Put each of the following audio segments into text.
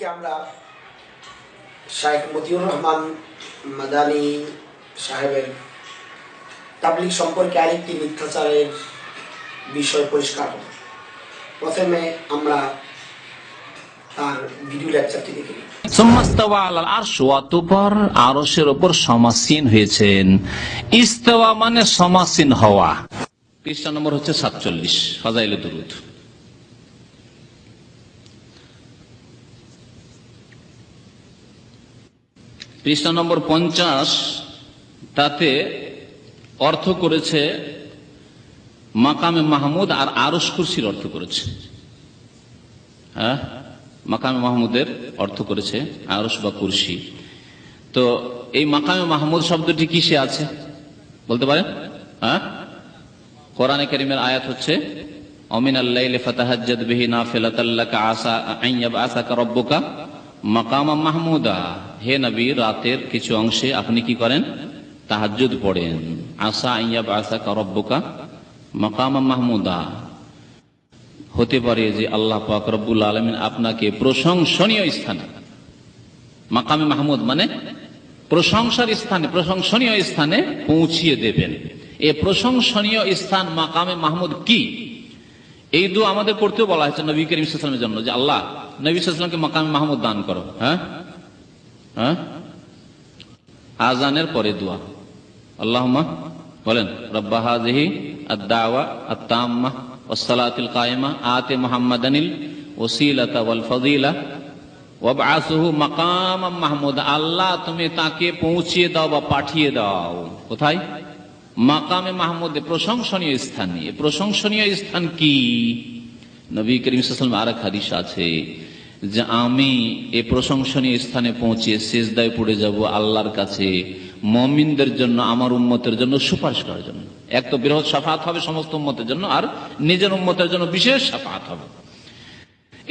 আজকে আমরা শাহেখ মতিউর রহমান মাদানী সাহেবের তাবলিগ সম্পর্কে আরেকটি মিথ্যাচারের বিষয় পরিষ্কার প্রথমে আমরা তার ভিডিও লেকচারটি দেখে উপর সমাসীন হয়েছেন। মানে সমাসীন হওয়া। পৃষ্ঠা নম্বর হচ্ছে সাতচল্লিশ পৃষ্ঠা নম্বর পঞ্চাশ, তাতে অর্থ করেছে মাকামে মাহমুদ আর আরস কুরসির অর্থ করেছে। হ্যাঁ? মাকামে মাহমুদের অর্থ করেছে আরস বা কুরসি। তো এই মাকামে মাহমুদ শব্দটি কিসে আছে? বলতে পারেন? হ্যাঁ? কোরআনে করিমের আয়াত হচ্ছে অমিন আল্লাহ ফাতাহাজ্জাদ বিহি নাফিলাতাল্লাকা আসা আইয়াব রব্বুকা মাকামা মাহমুদা। হে নবী, রাতের কিছু অংশে আপনি কি করেন? তাহাজ্জুদ পড়েন। আসা আইয়াব আসাকা রব্বুকা। মাকামা মাহমুদা। হতে পারে যে আল্লাহ পাক রব্বুল আলমিন আপনাকে প্রশংসনীয় স্থানে। মাকামে মাহমুদ মানে প্রশংসার স্থানে, প্রশংসনীয় স্থানে পৌঁছিয়ে দেবেন। এ প্রশংসনীয় স্থান মাকামে মাহমুদ কি? এই দু আমাদের করতেও বলা হয়েছে নবী করিম ইসলামের জন্য, যে আল্লাহ, নবী ইসলামকে মাকামে মাহমুদ দান করো। হ্যাঁ? হ্যাঁ? আজানের পরে দোয়া। আল্লাহমা বলেন, রব্বা ওসিলাতা ওয়াল আল্লাহ, তুমি তাকে পৌঁছিয়ে দাও বা পাঠিয়ে দাও। কোথায়? মাকামে মাহমুদে প্রশংসনীয় স্থান নিয়ে। প্রশংসনীয় স্থান কি? নবী করিম সাল্লাম আর এক হাদিস আছে যে আমি এ প্রশংসনীয় স্থানে পৌঁছে শেষদায় পড়ে যাব আল্লাহর কাছে, মমিনদের জন্য, আমার উম্মতের জন্য সুপারিশ করার জন্য। এক তো বৃহৎ সাফাত হবে সমস্ত উম্মতের জন্য, আর নিজের উম্মতের জন্য বিশেষ সাফাত হবে।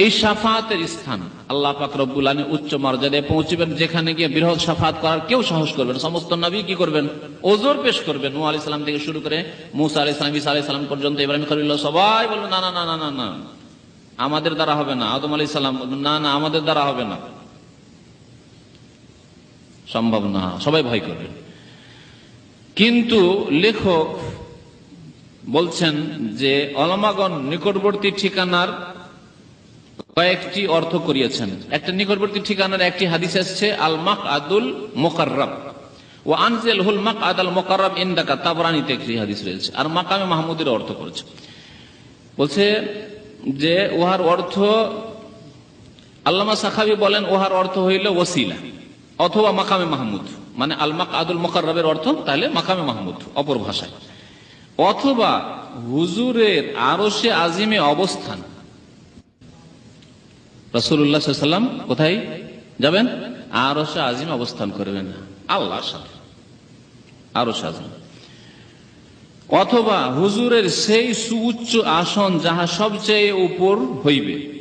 এই সাফাতের স্থান আল্লাহ পাক রব্বুল উচ্চ মর্যাদায় পৌঁছবেন, যেখানে গিয়ে বৃহৎ সাফাত করার কেউ সাহস করবেন সমস্ত নবী কি করবেন? ওজোর পেশ করবেন। নু আলি সালাম থেকে শুরু করে মুসা আলি সালাম ইসা আলি সালাম পর্যন্ত ইব্রাহিম খলিল্লাহ সবাই বলবেন, না না না না না না, আমাদের দ্বারা হবে না। আদম আলী সালাম না না, আমাদের দ্বারা হবে না। সম্ভব না, সবাই ভয় করবেন কিন্তু লেখক বলছেন যে অলমাগণ নিকটবর্তী ঠিকানার কয়েকটি অর্থ করিয়েছেন। একটা নিকটবর্তী ঠিকানার একটি হাদিস আসছে আল মাক আদুল মোকাররব। ও আনজেল হুল মাক আদাল মোকাররব ইন্দাকা তাবরানিতে একটি হাদিস রয়েছে। আর মাকামে মাহমুদের অর্থ করেছে। বলছে যে, উহার অর্থ, আল্লামা সাখাবি বলেন, উহার অর্থ হইল ওসিলা, অথবা মাকামে মাহমুদ। মানে আলমাক আদুল মোকাররবের অর্থ, তাহলে মাকামে মাহমুদ, অপর ভাষায়। অথবা হুজুরের আরশে আজিমে অবস্থান রসুল্লাহাম কোথায় যাবেন? আরও আজিম অবস্থান করবেন। আল্লাহর আরও আজিম। অথবা হুজুরের সেই সুউচ্চ আসন যাহা সবচেয়ে উপর হইবে।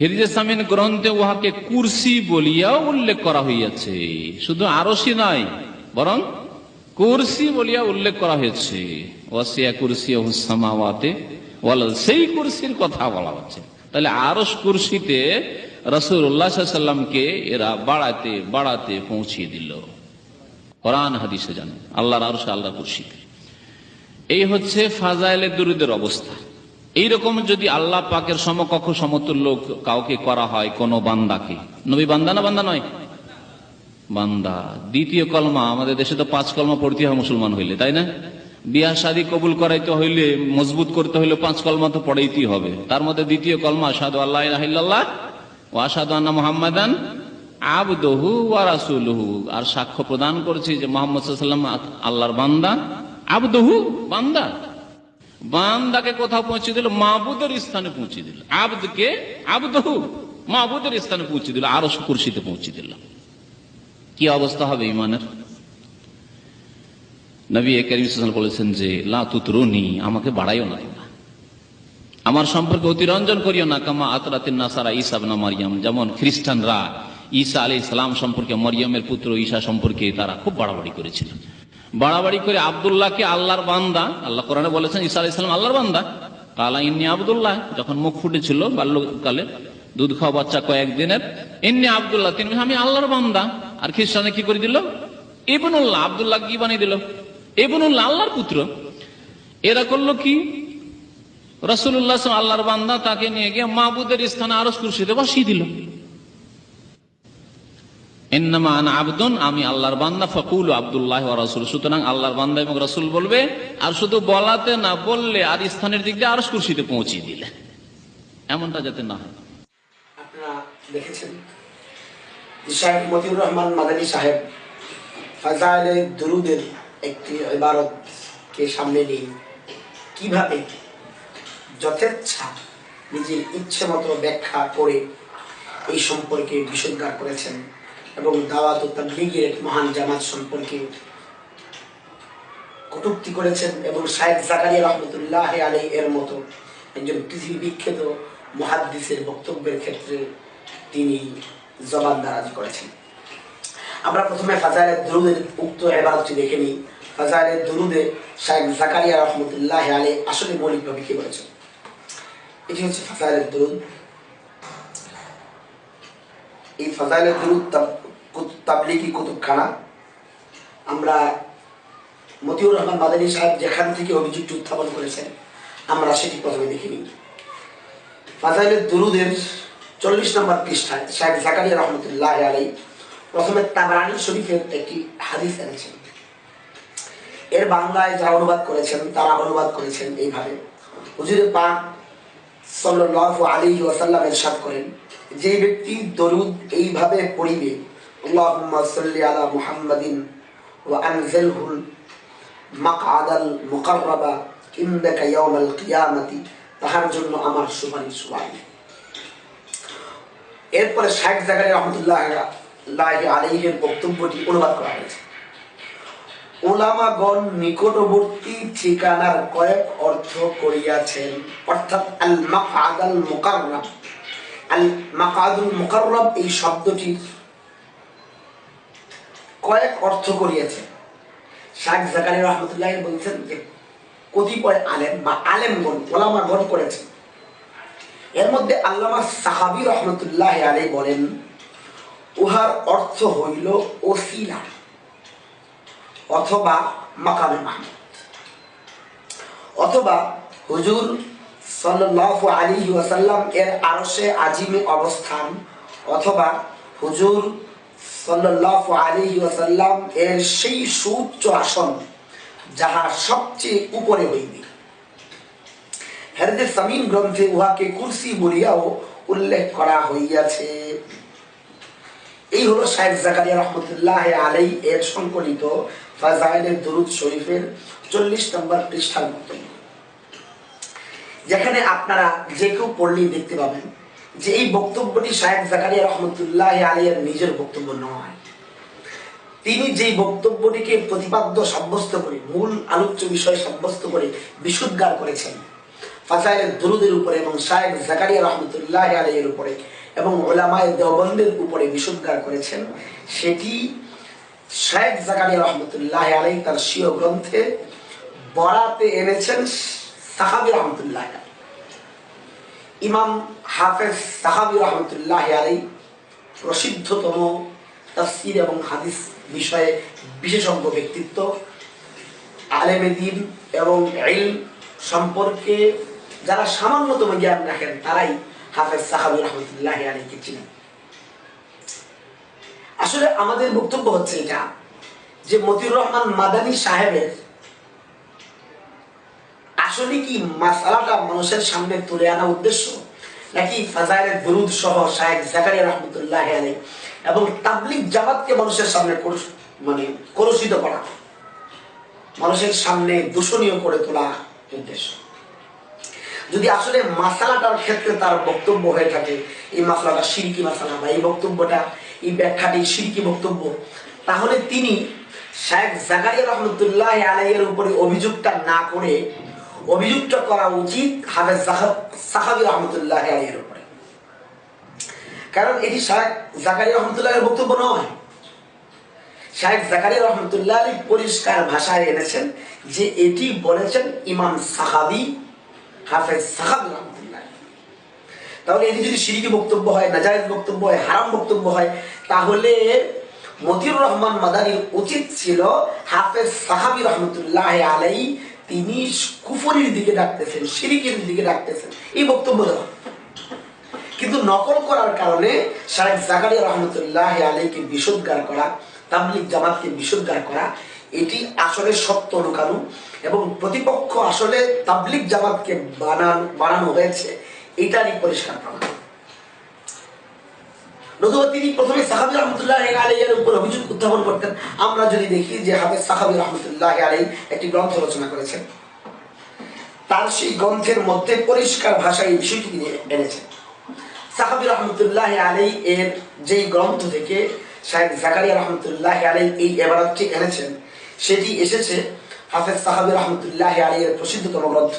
হিরিজামিন গ্রন্থে উহাকে কুরসি বলিয়াও উল্লেখ করা হইয়াছে। শুধু আরসি নয়, বরং কুরসি বলিয়া উল্লেখ করা হয়েছে। ওয়াসিয়া কুরসি হুসামাওয়াতে সেই কুরসির কথা বলা হচ্ছে। তাহলে আরস কুরসিতে রসুল্লাহামকে এরা বাড়াতে বাড়াতে পৌঁছিয়ে দিল। কোরআন, হাদিসে জানেন। আল্লাহর আরস আল্লাহ কুরসিতে। এই হচ্ছে ফাজাইলে দুরুদের অবস্থা। এইরকম যদি আল্লাহ পাকের সমকক্ষ সমতুল্য কাউকে করা হয় কোন বান্দাকে, নবী বান্দা না বান্দা নয়? বান্দা। দ্বিতীয় কলমা, আমাদের দেশে তো পাঁচ কলমা পড়তে হয় মুসলমান হইলে, তাই না? বিয়া শাদী কবুল করাইতে হইলে, মজবুত করতে হইলে পাঁচ কলমা তো পড়াইতেই হবে। তার মধ্যে দ্বিতীয় কলমা আসাদু আল্লাহ ও আসাদু আন্না মোহাম্মদান আবদহু ওয়ারাসুলহু আর সাক্ষ্য প্রদান করছি যে মোহাম্মদ সাল্লাম আল্লাহর বান্দা, আবদহু বান্দা। বান্দাকে কোথাও পৌঁছে দিল মাহবুদের স্থানে পৌঁছে দিল। আবদকে আবদহু মাহবুদের স্থানে পৌঁছে দিল। আরও কুর্সিতে পৌঁছে দিল। কি অবস্থা হবে ইমানের? নবী করিম বলেছেন যে, লা লাতুতরুনি আমাকে বাড়াইও না আমার সম্পর্কে অতিরঞ্জন করিও না, কামা আতরাতিন নাসারা ইসাবনা মারিয়াম। যেমন খ্রিস্টানরা ঈসা আলী ইসলাম সম্পর্কে, মরিয়মের পুত্র ঈসা সম্পর্কে তারা খুব বাড়াবাড়ি করেছিল বাড়াবাড়ি করে আবদুল্লাহকে আল্লাহর বান্দা, আল্লাহ কোরআনে বলেছেন ঈসা আলী ইসলাম আল্লাহর বান্দা। কালা ইন্নি আবদুল্লাহ, যখন মুখ ফুটেছিল বাল্যকালে, দুধ খাওয়া বাচ্চা কয়েকদিনের এমনি আবদুল্লাহ, তিনি আমি আল্লাহর বান্দা। আর খ্রিস্টানে কি করে দিল? ইবনুল্লাহ আবদুল্লাহ কি বানিয়ে দিল? ইবনুল্লাহ আল্লাহর পুত্র। এরা করল কি? রসুল্লাহ আল্লাহর বান্দা তাকে নিয়ে গিয়ে মাহবুদের স্থানে আরস কুরসিতে বসিয়ে দিল। আমি আল্লাহর বান্দা, ফকুল আব্দুল্লাহ সুতরাং আল্লাহর বান্দা এবং রসুল বলবে, আর শুধু বলাতে না বললে আর স্থানের দিক দিয়ে আরস কুরসিতে পৌঁছিয়ে দিলে। এমনটা যাতে না হয়। দেখেছেন সাহেব মতিউর রহমান মাদানী সাহেব একটি ইবারতকে সামনে নিয়ে কীভাবে? যথেচ্ছা নিজের ইচ্ছে মতো ব্যাখ্যা করে এই সম্পর্কে বিশুদ্ধার করেছেন এবং দাওয়াত ও তাবলিগের এক মহান জামাত সম্পর্কে কটূক্তি করেছেন এবং শাহেদ জাকারিয়া রহমতুল্লাহ আলী এর মতো একজন পৃথিবী বিখ্যাত মহাদ্দিসের বক্তব্যের ক্ষেত্রে তিনি জবান দারাজ করেছেন। আমরা প্রথমে ফাজাইলের দুরুদের উক্ত এবারতটি দেখে নিই। ফাজাইলের দুরুদে শাহেদ জাকারিয়া রহমতুল্লাহ আলী আসলে মৌলিকভাবে কি বলেছেন? এটি হচ্ছে ফাজাইলের দুরুদ। এই ফাজাইলের দুরুদ তাব- কুত- তাবলিগি কুতুবখানা। আমরা মতিউর রহমান মাদানী সাহেব যেখান থেকে অভিযোগটি উত্থাপন করেছেন, আমরা সেটি প্রথমে দেখিনি। ফাজাইলের দুরুদের চল্লিশ নম্বর পৃষ্ঠায় শাহেদ জাকারিয়া রহমতুল্লাহ আলাই প্রথমে তাবরানি শরীফের একটি হাদিস এনেছেন। এর বাংলায় যারা অনুবাদ করেছেন, তারা অনুবাদ করেছেন এইভাবে। হুজুরে পাক সাল্লাল্লাহু আলাইহি ওয়াসাল্লাম ইরশাদ করেন যে ব্যক্তি দরুদ এইভাবে পড়িবে সাল্লি আলা মুহাম্মাদিন মুকাররাবা তাহার জন্য আমার সুপারিশ ওয়াজিব এরপরে শেখ জাকারিয়া রহমতুল্লাহ আলাইহির বক্তব্যটি অনুবাদ করা হয়েছে। ওলামাগণ নিকটবর্তী ঠিকানার কয়েক অর্থ করিয়াছেন, অর্থাৎ আল মাকাদ আল মুকাররাব। আল মাকাদুল মুকাররাব এই শব্দটির কয়েক অর্থ করিয়াছেন। শাহ জাকারিয়া রহমতুল্লাহ বলছেন যে, কতিপয় আলেম বা আলেমগণ ওলামাগণ করেছেন। এর মধ্যে আল্লামা সাহাবি রহমতুল্লাহ আলী বলেন, উহার অর্থ হইল ওসিলা। অথবা মাকামে মাহমুদ। অথবা হুজুর সাল্লাল্লাহু আলাইহি ওয়াসাল্লাম এর আজিমে অবস্থান, অথবা হুজুর সাল্লাল্লাহু আলাইহি ওয়াসাল্লাম এর সেই সুউচ্চ আসন, যাহা সবচেয়ে উপরে হইবে। হেরদে সামিন গ্রন্থে উহাকে কুরসি বলিয়াও উল্লেখ করা হইয়াছে। এই হলো শাহেদ জাকারিয়া রহমতুল্লাহ আলাই এর সংকলিত ফাজাইলের দুরুদ শরীফের চল্লিশ নম্বর পৃষ্ঠার বক্তব্য যেখানে আপনারা যে কেউ পড়লেই দেখতে পাবেন যে এই বক্তব্যটি শাহেদ জাকারিয়া রহমতুল্লাহ আলাইয়ের নিজের বক্তব্য নয়। তিনি বক্তব্যটিকে প্রতিপাদ্য সাব্যস্ত করে, মূল আলোচ্য বিষয় সাব্যস্ত করে বিশুদ্ধার করেছেন, ফাজাইলের দুরুদের উপরে এবং শাহেদ জাকারিয়া রহমতুল্লাহ আলাইয়ের উপরে এবং ওলামায় দেওবন্দের উপরে বিশুদ্ধার করেছেন, সেটি শাহেদ জাকারিয়া রহমতুল্লাহ আলাই তার স্বীয় গ্রন্থে বরাতে এনেছেন সাহাবি রহমতুল্লাহ। ইমাম হাফেজ সাহাবি রহমতুল্লাহ আলাই প্রসিদ্ধতম তাফসির এবং হাদিস বিষয়ে বিশেষজ্ঞ ব্যক্তিত্ব, আলেমে দিন এবং ইলম সম্পর্কে যারা সামান্যতম জ্ঞান রাখেন, তারাই হাফেজ সাহাবি রহমতুল্লাহ আলীকে চিনেন। আসলে আমাদের বক্তব্য হচ্ছে এটা, যে মতিউর রহমান মাদানী সাহেবের আসলে কি মাসালাটা মানুষের সামনে তুলে আনা উদ্দেশ্য, নাকি ফাজাইলের দরুদ সহ শাহেদ জাকারিয়া রহমতুল্লাহ আলী এবং তাবলিক জামাতকে মানুষের সামনে মানে কলুষিত করা, মানুষের সামনে দূষণীয় করে তোলা উদ্দেশ্য? যদি আসলে মাসালাটার ক্ষেত্রে তার বক্তব্য হয়ে থাকে, এই মাসালাটা সিরকি মাসালা বা এই বক্তব্যটা এই ব্যাখ্যাটি সিরকি বক্তব্য। তাহলে তিনি শেখ জাকারিয়া রহমতুল্লাহ আলাইয়ের উপরে অভিযোগটা না করে অভিযোগটা করা উচিত হাফেজ সাহাবি রহমতুল্লাহ আলাইয়ের উপরে। কারণ এটি শেখ জাকারিয়া রহমতুল্লাহের বক্তব্য নয়। শাহেদ জাকারিয়া রহমতুল্লাহ আলী পরিষ্কার ভাষায় এনেছেন যে এটি বলেছেন ইমাম সাহাবি হাফেজ সাহাবি রহমতুল্লাহ। তাহলে এটি যদি সিরিকি বক্তব্য হয়, নাজায়েজ বক্তব্য হয়, হারাম বক্তব্য হয়, তাহলে মতিউর রহমান মাদানির উচিত ছিল হাফেজ সাহাবি রহমতুল্লাহ আলাই তিনি কুফরির দিকে ডাকতেছেন, সিরিকের দিকে ডাকতেছেন। এই বক্তব্য দেওয়া কিন্তু নকল করার কারণে শাহেখ জাকারিয়া রহমতুল্লাহ আলীকে বিশুদ্ধার করা তাবলিক জামাতকে বিশুদ্ধার করা, এটি আসলে সত্য লুকানো এবং প্রতিপক্ষ আসলে তাবলিক জামাতকে বানান, বানানো হয়েছে। এটারই পরিষ্কার প্রমাণ তিনি প্রথমে রহমতুল্লাহ উপর অভিযোগ উত্থাপন করতেন। আমরা যদি দেখি যে হাফেজ রহমতুল্লাহ আলাই একটি গ্রন্থ রচনা করেছেন। তার সেই গ্রন্থের মধ্যে পরিষ্কার ভাষায় এই বিষয়টি তিনি এনেছেন। সাহাবি রহমতুল্লাহ আলাই এর যেই গ্রন্থ থেকে শাহেদ জাকারিয়া রহমতুল্লাহ আলাই এই এবারতটি এনেছেন, সেটি এসেছে হাফেজ সাহাবি রহমতুল্লাহ আলাই এর প্রসিদ্ধতম গ্রন্থ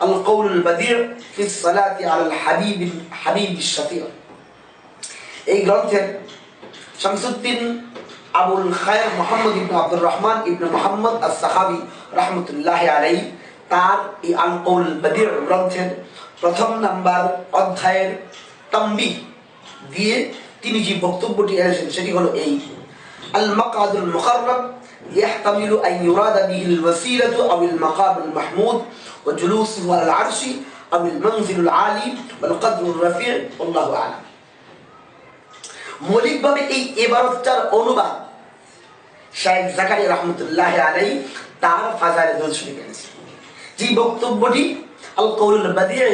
আল কৌল বাদির ফি সালাতি আল হাবিব হাবিব শাফিয়া এই গ্রন্থের শামসুদ্দিন আবুল খায়ের মোহাম্মদ ইবনু আব্দুর রহমান ইবনু মোহাম্মদ আস সাহাবি রহমতুল্লাহ আলাই তার এই আল কৌল বাদির গ্রন্থের প্রথম নাম্বার অধ্যায়ের তাম্বি দিয়ে তিনি যে বক্তব্যটি এনেছেন সেটি হলো এই। আল মাকাদুল মুকাররব يحتمل أن يراد به الوسيلة أو المقام المحمود وجلوسه على العرش أو المنزل العالي والقدر الرفيع والله أعلم মৌলিকভাবে এই এবারতটার অনুবাদ শাহেদ জাকারিয়া রহমতুল্লাহ আলাই তার ফাজারে দোল শুনে গেছে যে বক্তব্যটি আল কৌল বাদিয়ে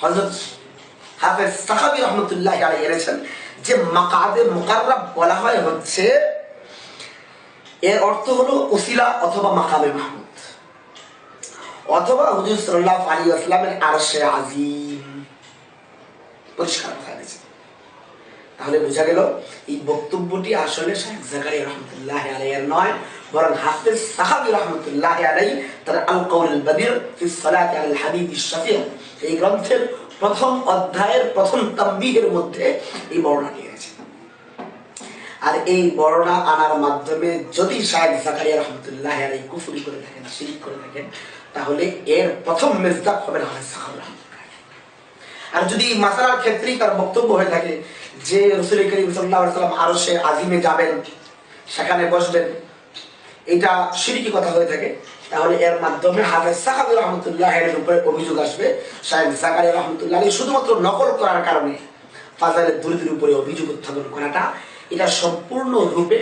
হজরত হাফেজ সাহাবি রহমতুল্লাহ আলাই এনেছেন যে মাকাদে মুকাররাব বলা হয় হচ্ছে এর অর্থ হলো ওসিলা অথবা মাকামে মাহমুদ। অথবা হুজুর সাল্লাহ আলী আসলামের আরশে আজিম। পরিষ্কার কথা দিয়েছে তাহলে বোঝা গেল, এই বক্তব্যটি আসলে শেখ জাকারিয়া রহমতুল্লাহ আলাইয়ের নয়, বরং হাফিজ সাহাবি রহমতুল্লাহ আলাই তার আল কৌল ফি সালাতি আল হাবিব শাফিয়া এই গ্রন্থের প্রথম অধ্যায়ের প্রথম তাম্বিহের মধ্যে এই বর্ণনা নিয়েছে আর এই বর্ণনা আনার মাধ্যমে যদি শাহেখ জাকারিয়া রহমতুল্লাহ আলাই কুফুরি করে থাকেন, শিরিক করে থাকেন, তাহলে এর প্রথম মেজদাক হবে না সাহাব আর যদি মাসালার ক্ষেত্রেই তার বক্তব্য হয়ে থাকে যে রসুল করিম সাল্লাহ সাল্লাম আরও সে আজিমে যাবেন, সেখানে বসবেন, এটা সিরিকি কথা হয়ে থাকে, তাহলে এর মাধ্যমে হাফেজ সাহাবি রহমতুল্লাহ এর উপরে অভিযোগ আসবে সাহেব জাকারি রহমতুল্লাহ শুধুমাত্র নকল করার কারণে ফাজালের দরিদ্রের উপরে অভিযোগ উত্থাপন করাটা এটা সম্পূর্ণ রূপে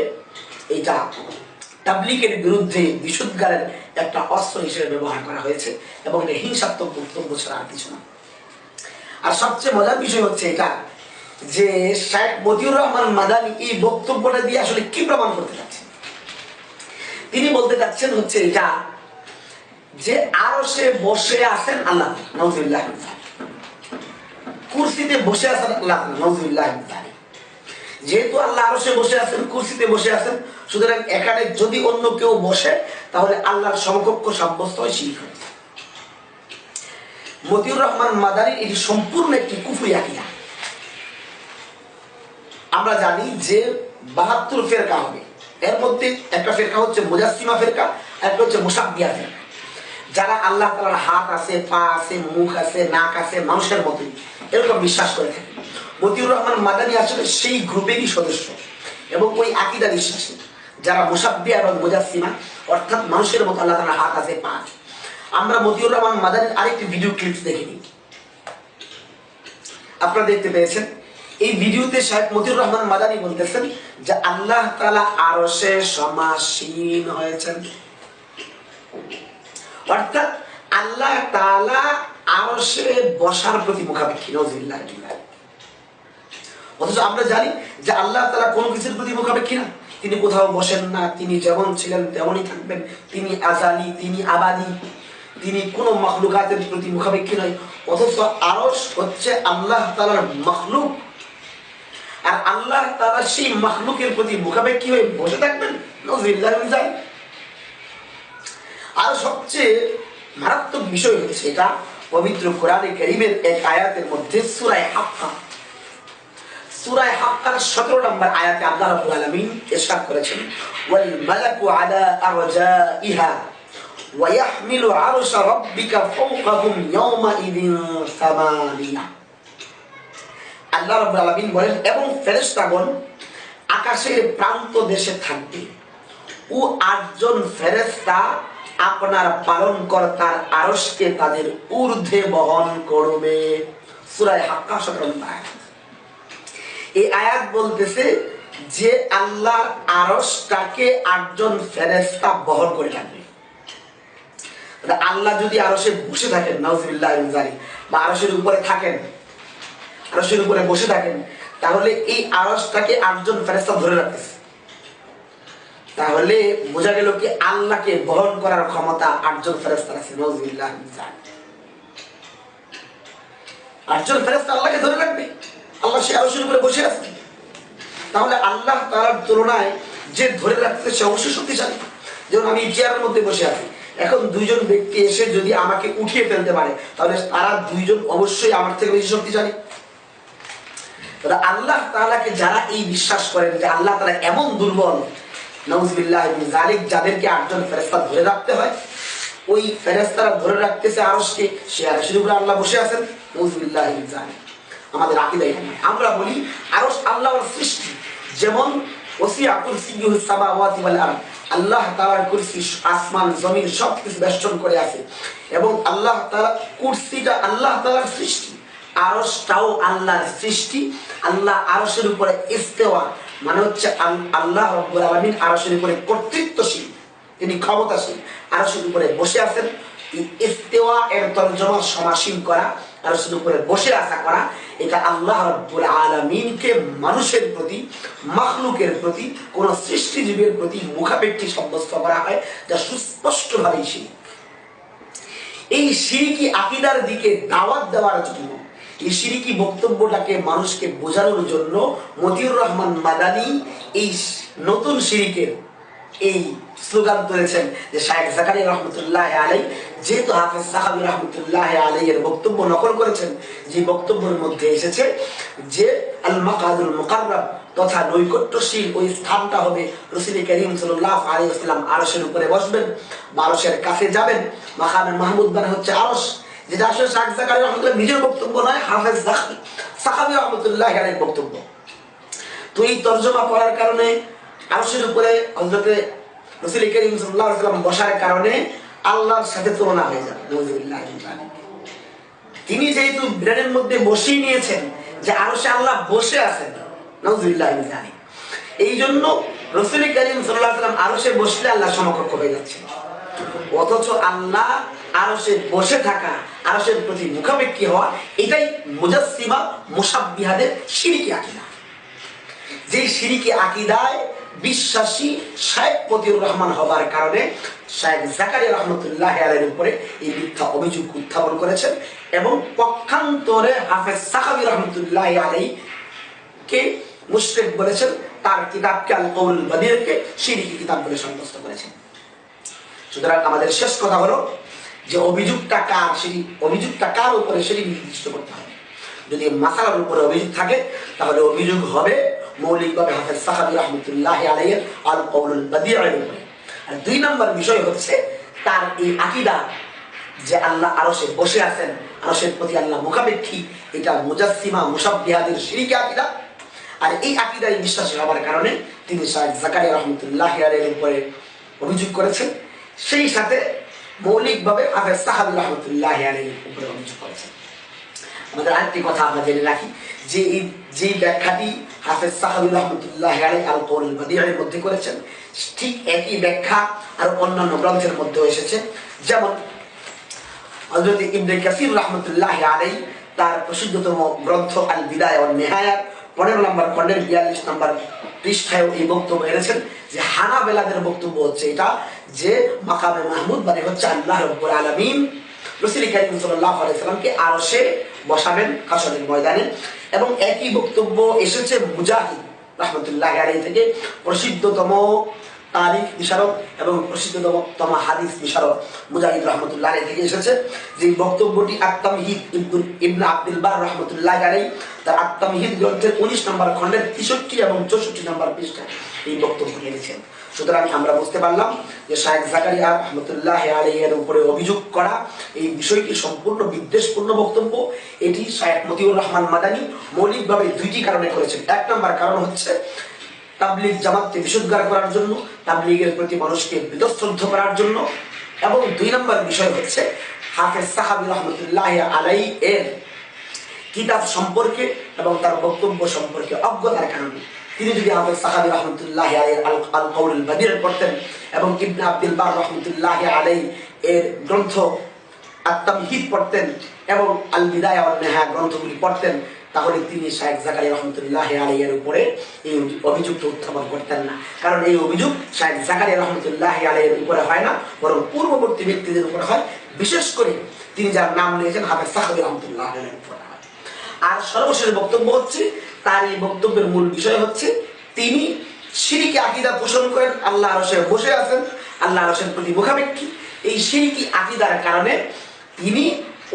এটা তাবলিকের বিরুদ্ধে বিশুদ্ধারের একটা অস্ত্র হিসেবে ব্যবহার করা হয়েছে এবং এটা হিংসাত্মক বক্তব্য ছাড়া আর কিছু না। আর সবচেয়ে মজার বিষয় হচ্ছে এটা যে শেখ মতিউর রহমান মাদানি এই বক্তব্যটা দিয়ে আসলে কি প্রমাণ করতে চাচ্ছেন? তিনি বলতে চাচ্ছেন হচ্ছে এটা যে আরও সে বসে আছেন আল্লাহ নজরুল্লাহ কুরসিতে বসে আছেন আল্লাহ নজরুল্লাহ যেহেতু আল্লাহ আরও সে বসে আছেন, কুরসিতে বসে আছেন, সুতরাং এখানে যদি অন্য কেউ বসে, তাহলে আল্লাহর সমকক্ষ সাব্যস্ত হয় হয়ে। মতিউর রহমান মাদারি এটি সম্পূর্ণ একটি কুফরি আকিদা। আমরা জানি যে বাহাত্তর ফেরকা হবে। এর মধ্যে একটা ফেরকা হচ্ছে মুজাসিমা ফেরকা একটা হচ্ছে মুসাব্বিয়া ফেরকা। যারা আল্লাহ তালার হাত আছে, পা আছে, মুখ আছে, নাক আছে, মানুষের মতোই, এরকম বিশ্বাস করে থাকে। মতিউর রহমান মাদানি আসলে সেই গ্রুপেরই সদস্য এবং ওই আকিদা বিশ্বাসী, যারা মুসাব্বিয়া এবং মুজাসিমা অর্থাৎ মানুষের মতো আল্লাহ তালার হাত আছে, পা আছে। আমরা মতিউর রহমান মাদানির আরেকটি ভিডিও ক্লিপ দেখে নিই আপনারা দেখতে পেয়েছেন, এই ভিডিওতে শাহেদ মতিউর রহমান মাদানি বলতেছেন যে আল্লাহ তালা আরশে সমাসীন হয়েছেন। অর্থাৎ আল্লাহ তালা আরশে বসার প্রতি মুখাপেক্ষী নজিল্লাহ অথচ আমরা জানি যে আল্লাহ তালা কোনো কিছুর প্রতি মুখাপেক্ষী না। তিনি কোথাও বসেন না, তিনি যেমন ছিলেন তেমনই থাকবেন। তিনি আজালি, তিনি আবাদি, তিনি কোনো মখলুকাতের প্রতি মুখাপেক্ষী নয়। অথচ আরস হচ্ছে আল্লাহ তালার মখলুক। আর আল্লাহ তালা সেই মখলুকের প্রতি মুখাপেক্ষী হয়ে বসে থাকবেন নজরুল্লাহ আর সবচেয়ে মারাত্মক বিষয় হচ্ছে এটা পবিত্র কোরআনে করিমের এক আয়াতের মধ্যে সুরায় হাক্কা সুরায় হাক্কার সতেরো নম্বর আয়াতে আল্লাহ রাব্বুল আলামিন ইরশাদ করেছেন, ওয়াল মালাকু আলা আরজাইহা ওয়াহমিলু আরশা রাব্বিকা ফাওকাহুম ইয়াওমাইদিন সামানিয়া. আল্লাহ রাব্বুল আলামিন বলেন, এবং ফেরেশতাগণ আকাশের প্রান্ত দেশে থাকবে। ও আটজন ফেরেশতা আপনার পালন কর্তার আরশকে তাদের ঊর্ধ্বে বহন করবে। সূরায়ে হাক্কা সতরম আয়াত। এই আয়াত বলতেছে যে আল্লাহর আরশটাকে আটজন ফেরেস্তা বহন করে তাহলে আল্লাহ যদি আরশে বসে থাকেন, নাউজুবিল্লাহ জানি বা আরশের উপরে থাকেন, আরশের উপরে বসে থাকেন, তাহলে এই আরশটাকে আটজন ফেরেশতা ধরে রাখতেছে। তাহলে বোঝা গেল কি আল্লাহকে বহন করার ক্ষমতা আটজন ফেরেস্তার আছে নজরুল্লাহ আটজন ফেরেস্তা আল্লাহকে ধরে রাখবে। আল্লাহ সে আরশের উপরে বসে আছে। তাহলে আল্লাহ তার তুলনায় যে ধরে রাখতে সে অবশ্যই শক্তিশালী। যেমন আমি চেয়ারের মধ্যে বসে আছি। এখন দুইজন ব্যক্তি এসে যদি আমাকে উঠিয়ে ফেলতে পারে, তাহলে তারা দুইজন অবশ্যই আমার থেকে বেশি শক্তিশালী। আল্লাহ তাআলাকে যারা এই বিশ্বাস করেন যে আল্লাহ তাআলা এমন দুর্বল, নউজবিল্লাহ ইবনে জালিক যাদেরকে আটজন ফেরেশতা ধরে রাখতে হয়, ওই ফেরেস্তারা ধরে রাখতেছে আরশকে, সে আরশের উপরে আল্লাহ বসে আছেন, নউজবিল্লাহ ইবনে জালিক আমাদের আকীদা এটা আমরা বলি, আরশ আল্লাহর সৃষ্টি, যেমন ওয়াল আরদ। আল্লাহ তাআলার কুরসি, আসমান, জমিন সব কিছু বেষ্টন করে আছে। এবং আল্লাহ কুরসিটা আল্লাহ সৃষ্টি। আল্লাহর সৃষ্টি। আল্লাহ উপরে ইস্তেওয়া মানে হচ্ছে আল্লাহ রব্বুল উপরে কর্তৃত্বশীল। তিনি ক্ষমতাশীল। আরশের উপরে বসে আছেন। ইস্তেওয়া এর তর্জমা সমাসীন করা। আরশের উপরে বসে আসা করা, এটা আল্লাহ রব্বুল আলামিনকে মানুষের প্রতি, মাখলুকের প্রতি, কোন সৃষ্টিজীবের প্রতি মুখাপেক্ষী সাব্যস্ত করা হয়, যা সুস্পষ্টভাবেই সেই এই সিরিকি আকিদার দিকে দাওয়াত দেওয়ার জন্য, এই সিরিকি বক্তব্যটাকে মানুষকে বোঝানোর জন্য মতিউর রহমান মাদানি এই নতুন সিরিকের এই স্লোগান তুলেছেন যে শাহেখ জাকারিয়া রহমতুল্লাহ আলাই যেহেতু হাফেজ সাহাবি রহমতুল্লাহ এর বক্তব্য নকল করেছেন যে বক্তব্যের মধ্যে এসেছে যে আল মাকাদুল মুকাররব তথা নৈকট্যশীল ওই স্থানটা হবে রসুল করিম সাল্লাহ আলী আসলাম আরসের উপরে বসবেন বা আরসের কাছে যাবেন। মাকামে মাহমুদ মানে হচ্ছে আরস যেটা আসলে শাহ জাকারিয়া রহমতুল্লাহ নিজের বক্তব্য নয়, হাফেজ জাকারি সাহাবি রহমতুল্লাহ আলাইর বক্তব্য। তো এই তর্জমা করার কারণে আরসের উপরে হজরতে রসুল করিম সাল্লাম বসার কারণে আল্লাহর সাথে তুলনা হয়ে যাবে। তিনি যেহেতু মধ্যে বসিয়ে নিয়েছেন যে আরশে আল্লাহ বসে আছেন নজরুল্লাহ জানি এই জন্য রসুল করিম সাল্লাহ সাল্লাম আরশে বসলে আল্লাহ সমকক্ষ হয়ে যাচ্ছে অথচ আল্লাহ আরশে বসে থাকা, আরশের প্রতি মুখাপেক্ষী হওয়া, এটাই মুজাসিমা মুসাব্বিহাদের শিরিকি আকিদা। যে সিরিকি আকিদায় বিশ্বাসী শাহেক মতিউর রহমান হবার কারণে শাহেক জাকারিয়া রহমতুল্লাহ আলের উপরে এই মিথ্যা অভিযোগ উত্থাপন করেছেন এবং পক্ষান্তরে হাফেজ সাহাবি রহমতুল্লাহ আলাই কে মুশরিক বলেছেন, তার কিতাবকে আল কৌল বদিরকে সিরিকি কিতাব বলে সাব্যস্ত করেছেন। সুতরাং আমাদের শেষ কথা হলো যে অভিযোগটা কার, সেই অভিযোগটা কার উপরে সেটি নির্দিষ্ট করতে হবে। যদি মাসালার উপরে অভিযোগ থাকে, তাহলে অভিযোগ হবে মৌলিকভাবে হাফেজ সাহাবি রহমতুল্লাহ আলাইয়ের আল কৌলুল বাদিয়ার আর দুই নম্বর বিষয় হচ্ছে তার এই আকিদা যে আল্লাহ আরশে বসে আছেন, আরশের প্রতি আল্লাহ মুখাপেক্ষী, এটা মুজাসিমা মুসাব্বিহাদের শিরিকে আকিদা। আর এই আকিদায় বিশ্বাসী হবার কারণে তিনি শাহেদ জাকারিয়া রহমতুল্লাহ আলের উপরে অভিযোগ করেছেন। সেই সাথে মৌলিকভাবে হাফেজ সাহাবি রহমতুল্লাহ আলের উপরে অভিযোগ করেছেন। আমাদের আরেকটি কথা আমরা জেনে রাখি যে এই যে ব্যাখ্যাটি হাফেজ সাহাবি রহমতুল্লাহ আলাই আল কৌল বাদিয়ারের মধ্যে করেছেন, ঠিক একই ব্যাখ্যা আর অন্যান্য গ্রন্থের মধ্যেও এসেছে। যেমন হজরত ইবনে কাসির রহমতুল্লাহ আলাই তার প্রসিদ্ধতম গ্রন্থ আল বিদায় ও নেহায়াত, পনেরো নম্বর খন্ডের বিয়াল্লিশ নম্বর পৃষ্ঠায় এই বক্তব্য এনেছেন যে হানা বেলাদের বক্তব্য হচ্ছে এটা যে মাকামে মাহমুদ মানে হচ্ছে আল্লাহ রব্বুল আলমিন, রসুল করিম সাল্লাহ আলাইসাল্লামকে আরশে বসাবেন হাসনের ময়দানে। এবং একই বক্তব্য এসেছে মুজাহিদ রহমতুল্লাহ গাড়ি থেকে প্রসিদ্ধতম তারিখ বিশারদ এবং প্রসিদ্ধতম হাদিস বিশারদ মুজাহিদ রহমতুল্লাহ থেকে এসেছে। যে বক্তব্যটি আত্মামহিদ ইবনুল ইবনা আব্দুল বার রহমতুল্লাহ আলাই তার আত্মামহিদ গ্রন্থের উনিশ নম্বর খণ্ডের তেষট্টি এবং চৌষট্টি নম্বর পৃষ্ঠায় এই বক্তব্য এনেছেন। সুতরাং আমরা বুঝতে পারলাম যে শাহেদ জাকারিয়া রহমতুল্লাহ আলাইয়ের উপরে অভিযোগ করা এই বিষয়টি সম্পূর্ণ বিদ্বেষপূর্ণ বক্তব্য। এটি শাহেদ মতিউর রহমান মাদানী মৌলিকভাবে দুইটি কারণে করেছেন। এক নম্বর কারণ হচ্ছে তাবলিগ জামাতকে বিশুদ্ধার করার জন্য, তাবলিগের প্রতি মানুষকে বিতশ্রদ্ধ করার জন্য। এবং দুই নম্বর বিষয় হচ্ছে, হাফেজ সাহাবি রহমতুল্লাহ আলাই এর কিতাব সম্পর্কে এবং তার বক্তব্য সম্পর্কে অজ্ঞতার কারণে তিনি যদি হাফেজ সাহাবি রহমতুল্লাহ আলাই আল আল কৌল বাদির পড়তেন এবং ইবনে আব্দুল বার রহমতুল্লাহ আলাই এর গ্রন্থ আত্মামহিদ পড়তেন এবং আল বিদায় নেহা গ্রন্থগুলি পড়তেন তাহলে তিনি শাহেখ জাকারি রহমতুল্লাহ আলাইয়ের উপরে এই অভিযোগটা উত্থাপন করতেন না। কারণ এই অভিযোগ শাহেখ জাকারি রহমতুল্লাহ আলাইয়ের উপরে হয় না, বরং পূর্ববর্তী ব্যক্তিদের উপরে হয়। বিশেষ করে তিনি যার নাম নিয়েছেন হাফেজ সাহাবি রহমতুল্লাহ আলাইয়ের উপরে। হয় আর সর্বশেষ বক্তব্য হচ্ছে, তার এই বক্তব্যের মূল বিষয় হচ্ছে, তিনি সিরিকি আকিদা পোষণ করেন, আল্লাহ রসে বসে আছেন, আল্লাহ রসের প্রতি মুখাপেক্ষী। এই সিরিকি আকিদার কারণে? তিনি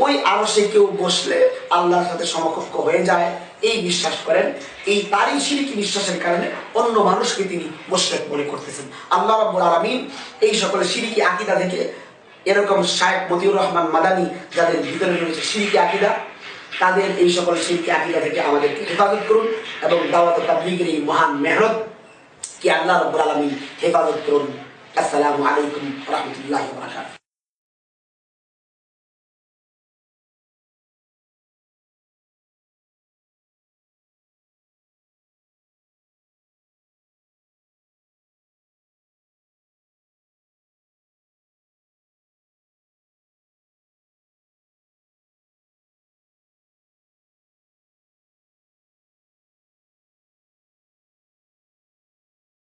ওই আরসে কেউ বসলে আল্লাহর সাথে সমকক্ষ হয়ে যায়। এই বিশ্বাস করেন, এই তারই সিরিকি বিশ্বাসের কারণে অন্য মানুষকে তিনি মোশরেক মনে করতেছেন। আল্লাহ রাব্বুল আলামিন এই সকল সিরিকি আকিদা থেকে এরকম শায়েখ মতিউর রহমান মাদানী যাদের ভিতরে রয়েছে সিরিকি আকিদা, তাদের এই সকল শিল্পী আকিদা থেকে আমাদেরকে হেফাজত করুন এবং দাওয়াত তাবলিগের এই মহান মেহনত কি আল্লাহ রব্বুল আলমী হেফাজত করুন। আসসালামু আলাইকুম রহমতুল্লাহ